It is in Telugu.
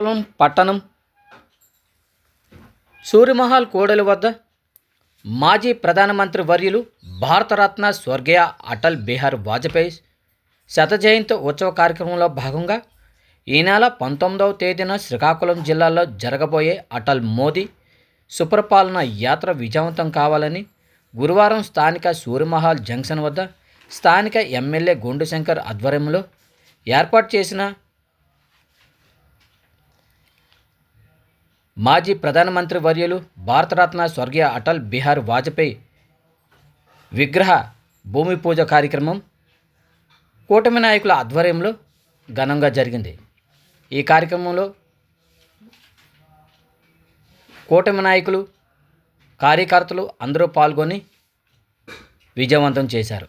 శ్రీకాకుళం పట్టణం. సూర్యమహల్ కోడలి వద్ద మాజీ ప్రధానమంత్రి వర్యులు భారతరత్న స్వర్గీయ అటల్ బిహార్ వాజ్పేయి శత జయంతి ఉత్సవ కార్యక్రమంలో భాగంగా ఈ నెల పంతొమ్మిదవ తేదీన శ్రీకాకుళం జిల్లాలో జరగబోయే అటల్ మోదీ సుపరిపాలన యాత్ర విజయవంతం కావాలని గురువారం స్థానిక సూర్యమహల్ జంక్షన్ వద్ద స్థానిక ఎమ్మెల్యే గుండు శంకర్ ఆధ్వర్యంలో ఏర్పాటు చేసిన మాజీ ప్రధానమంత్రి వర్యులు భారతరత్న స్వర్గీయ అటల్ బిహార్ వాజ్పేయి విగ్రహ భూమి పూజ కార్యక్రమం కూటమి నాయకుల ఆధ్వర్యంలో ఘనంగా జరిగింది. ఈ కార్యక్రమంలో కూటమి నాయకులు కార్యకర్తలు అందరూ పాల్గొని విజయవంతం చేశారు.